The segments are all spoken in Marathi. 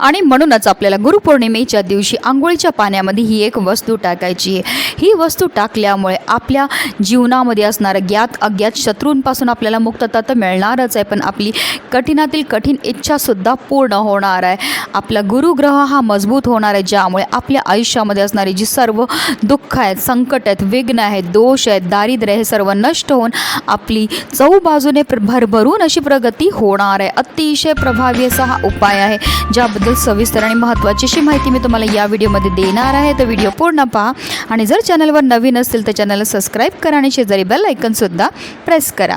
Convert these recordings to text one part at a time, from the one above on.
आणि म्हणूनच आपल्याला गुरुपौर्णिमेच्या दिवशी आंघोळीच्या पाण्यामध्ये ही एक वस्तू टाकायची आहे. ही वस्तू टाकल्यामुळे आपल्या जीवनामध्ये असणारं ज्ञात अज्ञात शत्रूंपासून आपल्याला मुक्तता तर मिळणारच आहे. पण आपली कठीणातील कठीण इच्छासुद्धा पूर्ण होणार आहे. आपला गुरुग्रह हा मजबूत होणार आहे ज्यामुळे आपल्या आयुष्यामध्ये असणारी जी सर्व दुःख आहेत संकट आहेत विघ्न आहेत दोष आहेत दारिद्र्य हे सर्व नष्ट होऊन आपली चहूबाजूने प्र- भरभरून अशी प्रगती होणार आहे. अतिशय प्रभावी असा हा उपाय आहे. ज्याबद्दल सविस्तर आणि महत्त्वाची अशी माहिती मी तुम्हाला या व्हिडिओमध्ये देणार आहे. तर व्हिडिओ पूर्ण पहा. आणि जर चॅनलवर नवीन असतील तर चॅनलला सबस्क्राईब करा आणि शेजारी बेल ऐकनसुद्धा प्रेस करा.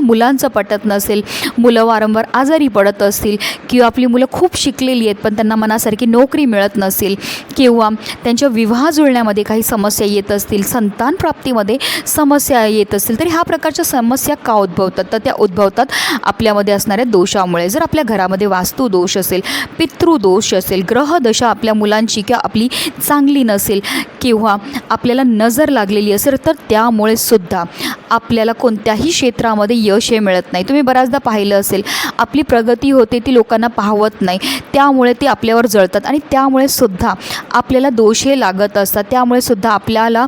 मुलांचं पटत नसेल मुलं वारंवार आजारी पडत असतील किंवा आपली मुलं खूप शिकलेली आहेत पण त्यांना मनासारखी नोकरी मिळत नसेल किंवा त्यांच्या विवाह जुळण्यामध्ये काही समस्या येत असतील संतान प्राप्तीमध्ये समस्या येत असतील तर ह्या प्रकारच्या समस्या का उद्भवतात? तर त्या उद्भवतात आपल्यामध्ये असणाऱ्या दोषामुळे. जर आपल्या घरामध्ये वास्तू दोष असेल पितृदोष असेल ग्रहदशा आपल्या मुलांची किंवा आपली चांगली नसेल किंवा आपल्याला नजर लागलेली असेल तर त्यामुळे सुद्धा आपल्याला कोणत्याही क्षेत्रामध्ये यश हे मिळत नाही. तुम्ही बऱ्याचदा पाहिलं असेल आपली प्रगती होते ती लोकांना पाहवत नाही. त्यामुळे ते आपल्यावर जळतात आणि त्यामुळे सुद्धा आपल्याला दोष हे लागत असतात. त्यामुळे सुद्धा आपल्याला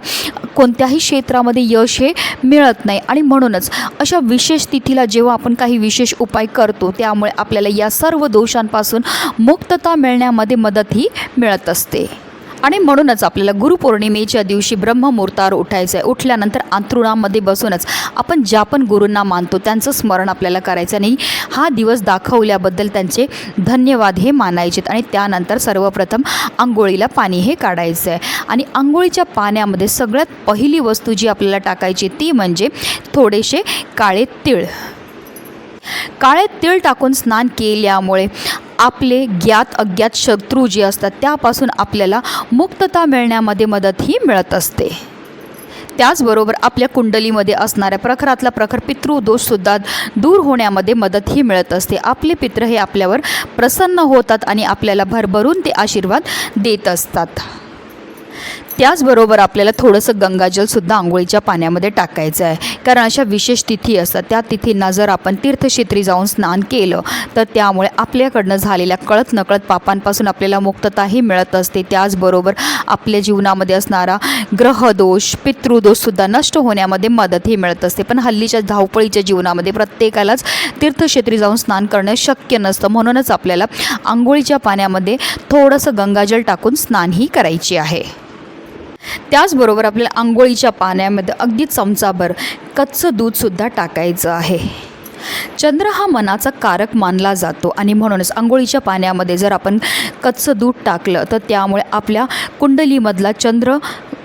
कोणत्याही क्षेत्रामध्ये यश हे मिळत नाही. आणि म्हणूनच अशा विशेष तिथीला जेव्हा आपण काही विशेष उपाय करतो त्यामुळे आपल्याला या सर्व दोषांपासून मुक्तता मिळण्यामध्ये मदतही मिळत असते. आणि म्हणूनच आपल्याला गुरुपौर्णिमेच्या दिवशी ब्रह्ममुहूर्तावर उठायचं आहे उठल्यानंतर अंतरुणामध्ये बसूनच आपण ज्या पण गुरूंना मानतो त्यांचं स्मरण आपल्याला करायचं नाही. हा दिवस दाखवल्याबद्दल त्यांचे धन्यवाद हे मानायचेत आणि त्यानंतर सर्वप्रथम आंघोळीला पाणी हे काढायचं आहे आणि आंघोळीच्या पाण्यामध्ये सगळ्यात पहिली वस्तू जी आपल्याला टाकायची ती म्हणजे थोडेसे काळे तीळ. काळे तीळ टाकून स्नान केल्यामुळे आपले ज्ञात अज्ञात शत्रू जे असतात त्यापासून आपल्याला मुक्तता मिळण्यामध्ये मदतही मिळत असते. त्याचबरोबर आपल्या कुंडलीमध्ये असणाऱ्या प्रखरातला प्रखर पितृदोषसुद्धा दूर होण्यामध्ये मदतही मिळत असते. आपले पित्र हे आपल्यावर प्रसन्न होतात आणि आपल्याला भरभरून ते आशीर्वाद देत असतात. त्याचबरोबर आपल्याला थोडंसं गंगाजलसुद्धा आंघोळीच्या पाण्यामध्ये टाकायचं आहे. कारण अशा विशेष तिथी असतात त्या तिथींना जर आपण तीर्थक्षेत्री जाऊन स्नान केलं तर त्यामुळे आपल्याकडनं झालेल्या कळत नकळत पापांपासून आपल्याला मुक्तताही मिळत असते. त्याचबरोबर आपल्या जीवनामध्ये असणारा ग्रहदोष पितृदोषसुद्धा नष्ट होण्यामध्ये मदतही मिळत असते. पण हल्लीच्या धावपळीच्या जीवनामध्ये प्रत्येकालाच तीर्थक्षेत्री जाऊन स्नान करणं शक्य नसतं. म्हणूनच आपल्याला आंघोळीच्या पाण्यामध्ये थोडंसं गंगाजल टाकून स्नानही करायची आहे. त्याचबरोबर आपल्याला आंघोळीच्या पाण्यामध्ये अगदी चमचाभर कच्चं दूधसुद्धा टाकायचं आहे. चंद्र हा मनाचा कारक मानला जातो आणि म्हणूनच आंघोळीच्या पाण्यामध्ये जर आपण कच्चं दूध टाकलं तर त्यामुळे आपल्या कुंडलीमधला चंद्र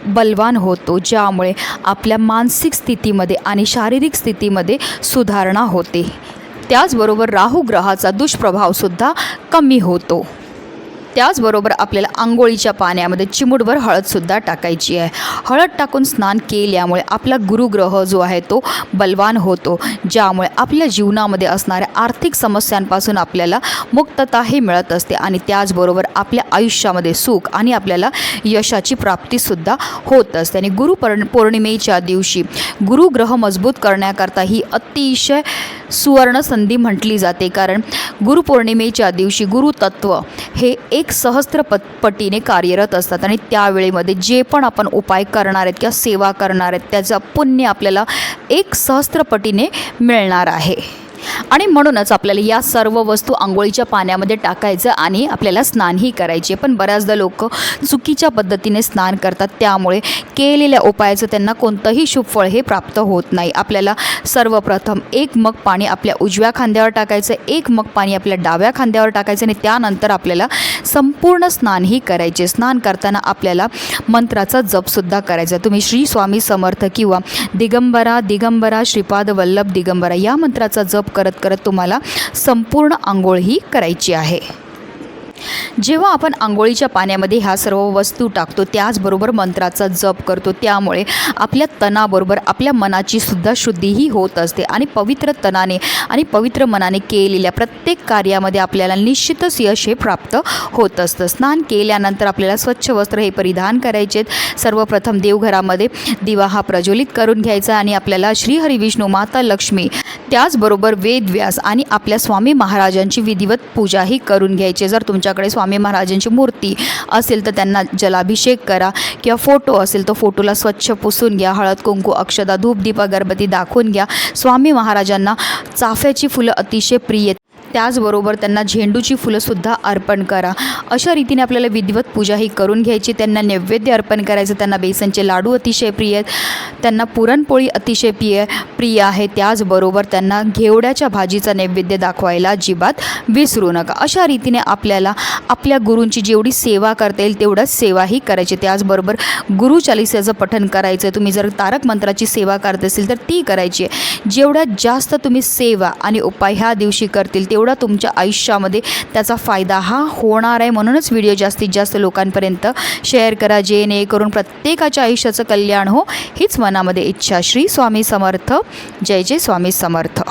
बलवान होतो ज्यामुळे आपल्या मानसिक स्थितीमध्ये आणि शारीरिक स्थितीमध्ये सुधारणा होते. त्याचबरोबर राहू ग्रहाचा दुष्प्रभावसुद्धा कमी होतो. त्याचबरोबर आपल्याला आंघोळीच्या पाण्यामध्ये चिमुटभर हळदसुद्धा टाकायची आहे. हळद टाकून स्नान केल्यामुळे आपला गुरुग्रह जो आहे तो बलवान होतो. ज्यामुळे आपल्या जीवनामध्ये असणाऱ्या आर्थिक समस्यांपासून आपल्याला मुक्तताही मिळत असते आणि त्याचबरोबर आपल्या आयुष्यामध्ये सुख आणि आपल्याला यशाची प्राप्तीसुद्धा होत असते. आणि गुरुपर्ण पौर्णिमेच्या दिवशी गुरुग्रह मजबूत करण्याकरता ही अतिशय सुवर्ण संधी म्हटली जाते. कारण गुरुपौर्णिमेच्या दिवशी गुरुतत्व हे एक सहस्त्र पट पटीने कार्यरत असतात. आणि त्यावेळेमध्ये जे पण आपण उपाय करणार आहेत किंवा सेवा करणार आहेत त्याचं पुण्य आपल्याला एक सहस्त्र पटीने मिळणार आहे. आणि म्हणूनच आपल्याला या सर्व वस्तू आंघोळीच्या पाण्यामध्ये टाकायचं आणि आपल्याला स्नानही करायचे पण बऱ्याचदा लोक चुकीच्या पद्धतीने स्नान करतात. त्यामुळे केलेल्या उपायाचं त्यांना कोणतंही शुभफळ हे प्राप्त होत नाही. आपल्याला सर्वप्रथम एक मग पाणी आपल्या उजव्या खांद्यावर टाकायचं एक मग पाणी आपल्या डाव्या खांद्यावर टाकायचं आणि त्यानंतर आपल्याला संपूर्ण स्नानही करायचे. स्नान करताना आपल्याला मंत्राचा जपसुद्धा करायचा. तुम्ही श्री स्वामी समर्थ किंवा दिगंबरा दिगंबरा श्रीपाद वल्लभ दिगंबरा या मंत्राचा जप करत करत तुम्हाला संपूर्ण आंघोळ ही करायची आहे. जेव्हा आपण आंघोळीच्या पाण्यामध्ये ह्या सर्व वस्तू टाकतो त्याचबरोबर मंत्राचा जप करतो त्यामुळे आपल्या तणाबरोबर आपल्या मनाची सुद्धा शुद्धीही होत असते. आणि पवित्र तनाने आणि पवित्र मनाने केलेल्या प्रत्येक कार्यामध्ये आपल्याला निश्चितच यश हे प्राप्त होत असतं. स्नान केल्यानंतर आपल्याला स्वच्छ वस्त्र हे परिधान करायचे सर्वप्रथम देवघरामध्ये दिवा हा प्रज्वलित करून घ्यायचा आणि आपल्याला श्रीहरी विष्णू माता लक्ष्मी त्याचबरोबर वेदव्यास आणि आपल्या स्वामी महाराजांची विधिवत पूजाही करून घ्यायची. जर तुमच्याकडे स्वामी महाराजांची मूर्ती असेल तर त्यांना जलाभिषेक करा किंवा फोटो असेल तर फोटोला स्वच्छ पुसून घ्या. हळद कुंकू अक्षदा धूप दीप अगरबत्ती दाखवून घ्या. स्वामी महाराजांना चाफ्याची फुलं अतिशय प्रिय त्याचबरोबर त्यांना झेंडूची फुलंसुद्धा अर्पण करा. अशा रीतीने आपल्याला विधिवत पूजा ही करून घ्यायची. त्यांना नैवेद्य अर्पण करायचं. त्यांना बेसनचे लाडू अतिशय प्रिय आहेत. त्यांना पुरणपोळी अतिशय प्रिय प्रिय आहे. त्याचबरोबर त्यांना घेवड्याच्या भाजीचा नैवेद्य दाखवायला अजिबात विसरू नका. अशा रीतीने आपल्याला आपल्या गुरूंची जेवढी सेवा करता येईल तेवढंच सेवाही करायची. त्याचबरोबर गुरुचालिसाचं पठण करायचं. तुम्ही जर तारक मंत्राची सेवा करत असेल तर ती करायची आहे. जेवढ्यात जास्त तुम्ही सेवा आणि उपाय ह्या दिवशी करतील तेवढा तुमच्या आयुष्यामध्ये त्याचा फायदा हा होणार आहे. म्हणूनच व्हिडिओ जास्तीत जास्त लोकांपर्यंत शेअर करा जेणेकरून प्रत्येकाच्या आयुष्याचं कल्याण हो. हीच मनामध्ये इच्छा. श्री स्वामी समर्थ. जय जय स्वामी समर्थ.